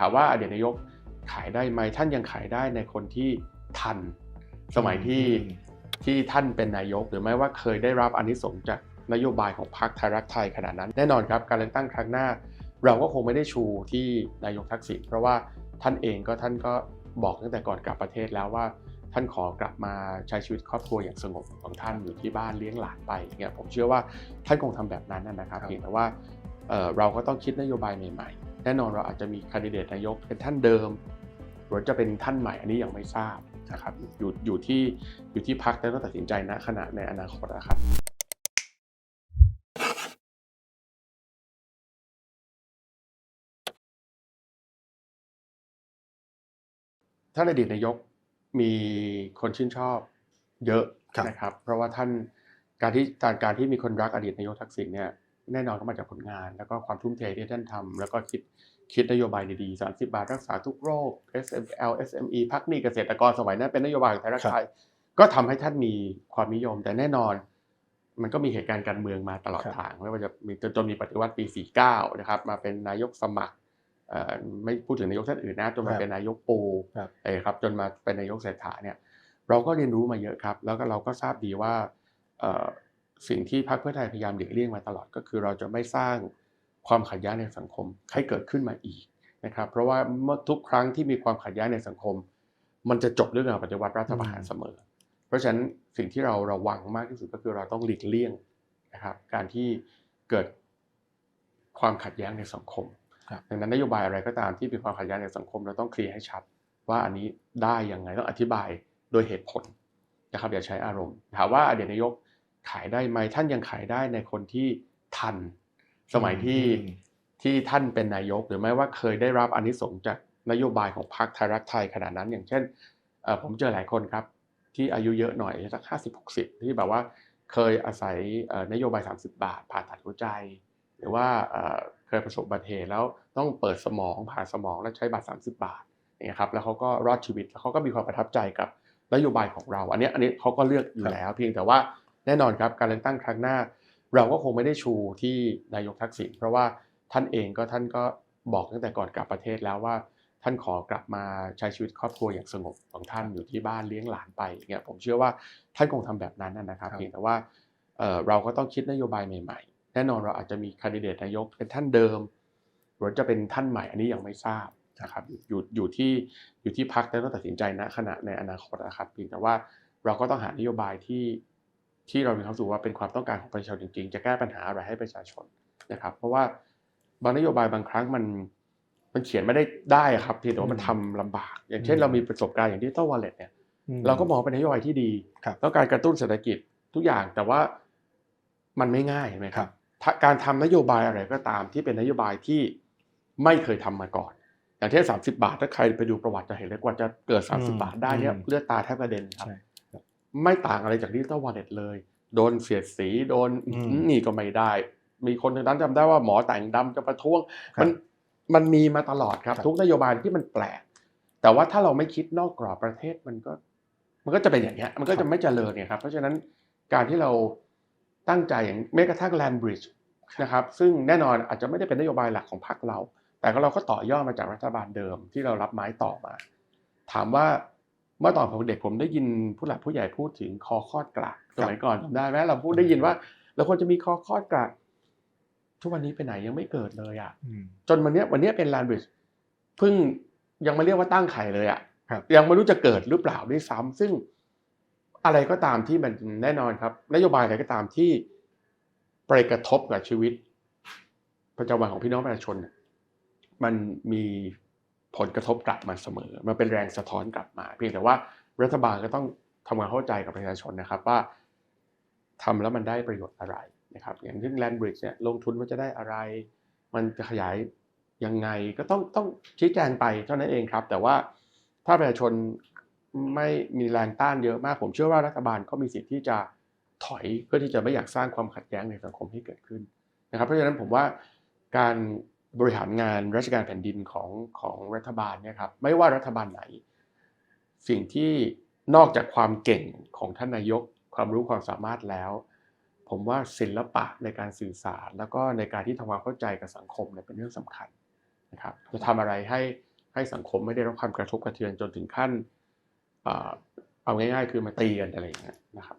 ถามว่าอดีตนายกขายได้ไหมท่านยังขายได้ในคนที่ทัน สมัยที่ที่ท่านเป็นนายก หรือไม่ว่าเคยได้รับอานิสงส์จากนโยบายของพรรคไทยรักไทยขนาดนั้น แน่นอนครับการเลือกตั้งครั้งหน้า เราก็คงไม่ได้ชูที่นายกทักษิณเพราะว่าท่านเองก็ท่านก็บอกตั้งแต่ก่อนกลับประเทศแล้วว่า ท่านขอกลับมาใช้ชีวิตครอบครัวอย่างสงบของท่านอยู่ที่บ้านเลี้ยงหลานไปเนี่ยผมเชื่อว่าท่านคงทำแบบนั้นนะครับครับเพียงแต่ว่าเอ่อเราก็ต้องคิดนโยบายใหม่ๆ แน่นอนเราอาจจะมีคนดิเดตนายกเป็นท่านเดิม หรือจะเป็นท่านใหม่อันนี้ยังไม่ทราบนะครับอยู่อยู่ที่อยู่ที่พักแล้วต้องตัดสินใจณขณะในอนาคตนะครับท่านอดีตนายกมีคนชื่นชอบเยอะนะครับ เพราะว่าท่านการที่การการที่มีคนรักอดีตนายกทักษิณเนี่ย แน่นอนก็มาจากผลงาน แล้วก็ความทุ่มเทที่ท่านทำแล้วก็คิดคิดนโยบายดีๆ 30 บาทรักษาทุกโรค SML SME พักหนี้เกษตรกรสมัยนั้นเป็นนโยบายของไทยรักไทยก็ทำให้ท่านมีความนิยม แต่แน่นอน มันก็มีเหตุการณ์การเมืองมาตลอดครับทางไม่ว่าจะมีจนจนมีปฏิวัติปี 49 นะครับ มาเป็นนายกสมัครเอ่อไม่พูดถึงนายกท่านอื่นนะจนมาเป็นนายกปูครับเออครับจนมาเป็นนายกเศรษฐาเนี่ย เราก็เรียนรู้มาเยอะครับ แล้วก็เราก็ทราบดีว่าเอ่อ สิ่งที่พรรคเพื่อไทยพยายามหลีกเลี่ยงมาตลอดก็คือเราจะไม่สร้างความขัดแย้งในสังคมให้เกิดขึ้นมาอีกนะครับ เพราะว่าเมื่อทุกครั้งที่มีความขัดแย้งในสังคม มันจะจบด้วยการปฏิวัติรัฐประหารเสมอ เพราะฉะนั้นสิ่งที่เราระวังมากที่สุดก็คือเราต้องหลีกเลี่ยงนะครับ การที่เกิดความขัดแย้งในสังคมครับดังนั้นนโยบายอะไรก็ตามที่มีความขัดแย้งในสังคมเราต้องเคลียร์ให้ชัด ว่าอันนี้ได้ยังไงต้องอธิบายโดยเหตุผลนะครับอย่าใช้อารมณ์ ถามว่าอดีตนายก ขายได้ไหมท่านยังขายได้ในคนที่ทัน สมัยที่อืมที่ท่านเป็นนายก หรือไม่ว่าเคยได้รับอานิสงส์จากนโยบายของพรรคไทยรักไทยขนาดนั้น อย่างเช่นเอ่อผมเจอหลายคนครับ ที่อายุเยอะหน่อยสักห้าสิบหกสิบที่แบบว่าเคยอาศัยเอ่อนโยบาย 30 บาท ผ่าตัดหัวใจ หรือว่าเอ่อเคยประสบอุบัติเหตุแล้วต้องเปิดสมองผ่าสมองแล้วใช้บัตร30 บาทอย่างเงี้ยครับแล้วเขาก็รอดชีวิตแล้วเขาก็มีความประทับใจกับนโยบายของเรา อันเนี้ยอันนี้เขาก็เลือกอยู่ครับแล้ว เพียงแต่ว่า แน่นอนครับการเลือกตั้งครั้งหน้า เราก็คงไม่ได้ชูที่นายกทักษิณเพราะว่าท่านเองก็ท่านก็บอกตั้งแต่ก่อนกลับประเทศแล้วว่า ท่านขอกลับมาใช้ชีวิตครอบครัวอย่างสงบของท่านอยู่ที่บ้านเลี้ยงหลานไปเงี้ยผมเชื่อว่าท่านคงทำแบบนั้นนะครับเพียงแต่ว่าเเราก็ต้องคิดนโยบายใหม่ๆ แน่นอนเราอาจจะมีคนดิเดตนายกเป็นท่านเดิม หรือจะเป็นท่านใหม่อันนี้ยังไม่ทราบนะครับอยู่อยู่ที่อยู่ที่พักแล้วต้องตัดสินใจณขณะในอนาคตนะครับเพียงแต่ว่าเราก็ต้องหานโยบายที่ ที่เรามีความรู้สึกว่าเป็นความต้องการของประชาชนจริงๆ จะแก้ปัญหาอะไรให้ประชาชนนะครับ เพราะว่าบางนโยบายบางครั้งมันมันเขียนไม่ได้ได้อะครับเพียงแต่ว่ามันทำลำบาก อย่างเช่นอืมเรามีประสบการณ์อย่างที่ต้วอลเล็ตเนี่ยอืมเราก็มองเป็นนโยบายที่ดีครับต้องการกระตุ้นเศรษฐกิจทุกอย่างแต่ว่ามันไม่ง่ายเห็นไหมคครัรับบถ้าการทำนโยบายอะไรก็ตามที่เป็นนโยบายที่ไม่เคยทำมาก่อน อย่างเช่น30 บาทถ้าใครไปดูประวัติจะเห็นเลยกว่าจะเกิด 30 บาทได้เนี่ยอืมเลือดตาแทบกระเด็นครับใช่ครับ ไม่ต่างอะไรจากดิจิตอลวอลเล็ตเลย โดนเสียดสีโดนอืมนี่ก็ไม่ได้ มีคนในนั้นจำได้ว่าหมอแต่งดำจะประท้วงครับมันมันมีมาตลอดครับครับ ทุกนโยบายที่มันแปลก แต่ว่าถ้าเราไม่คิดนอกกรอบประเทศมันก็ มันก็จะเป็นอย่างเงี้ยมันก็จะไม่เจริญเนี่ยครับเพราะฉะนั้นการที่เราตั้งใจอย่างแม้กระทั่ง Land Bridge นะครับซึ่งแน่นอนอาจจะไม่ได้เป็นนโยบายหลักของพรรคเรา แต่ก็เราก็ต่อยอดมาจากรัฐบาลเดิมที่เรารับไม้ต่อมา ถามว่า เมื่อตอนผมเด็กผมได้ยินผู้หลักผู้ใหญ่พูดถึงคอคอดกลากสมัยก่อนจำได้ไหมเราพูดได้ยินว่าเราควรจะมีคอคอดกลากทุกวันนี้ไปไหนยังไม่เกิดเลยอะอืมจนวันเนี้ยวันเนี้ยเป็น Land Bridge เพิ่งยังไม่เรียกว่าตั้งไข่เลยอะครับยังไม่รู้จะเกิดหรือเปล่าด้วยซ้ำซึ่งอะไรก็ตามที่มันแน่นอนครับ นโยบายอะไรก็ตามที่ไปกระทบกับชีวิตประจำวันของพี่น้องประชาชนเนี่ยมันมี ผลกระทบกลับมาเสมอ มันเป็นแรงสะท้อนกลับมา เพียงแต่ว่ารัฐบาลก็ต้องทำความเข้าใจกับประชาชนนะครับว่าทำแล้วมันได้ประโยชน์อะไรนะครับอย่างเช่นแลนบริดจ์เนี่ยลงทุนมันจะได้อะไร มันจะขยายยังไงก็ต้องต้องชี้แจงไปเท่านั้นเองครับ แต่ว่าถ้าประชาชนไม่มีแรงต้านเยอะมาก ผมเชื่อว่ารัฐบาลก็มีสิทธิ์ที่จะถอยเพื่อที่จะไม่อยากสร้างความขัดแย้งในสังคมให้เกิดขึ้นนะครับ เพราะฉะนั้นผมว่าการ บริหารงานราชการแผ่นดินของของรัฐบาลเนี่ยครับไม่ว่ารัฐบาลไหน สิ่งที่นอกจากความเก่งของท่านนายก ความรู้ความสามารถแล้ว ผมว่าศิลปะในการสื่อสาร แล้วก็ในการที่ทำความเข้าใจกับสังคมเนี่ยเป็นเรื่องสำคัญนะครับจะทำอะไรให้ให้สังคมไม่ได้รับความกระทบกระเทือนจนถึงขั้นเอ่อเอาง่ายๆ คือมาตีกันอะไรอย่างเงี้ยนะครับ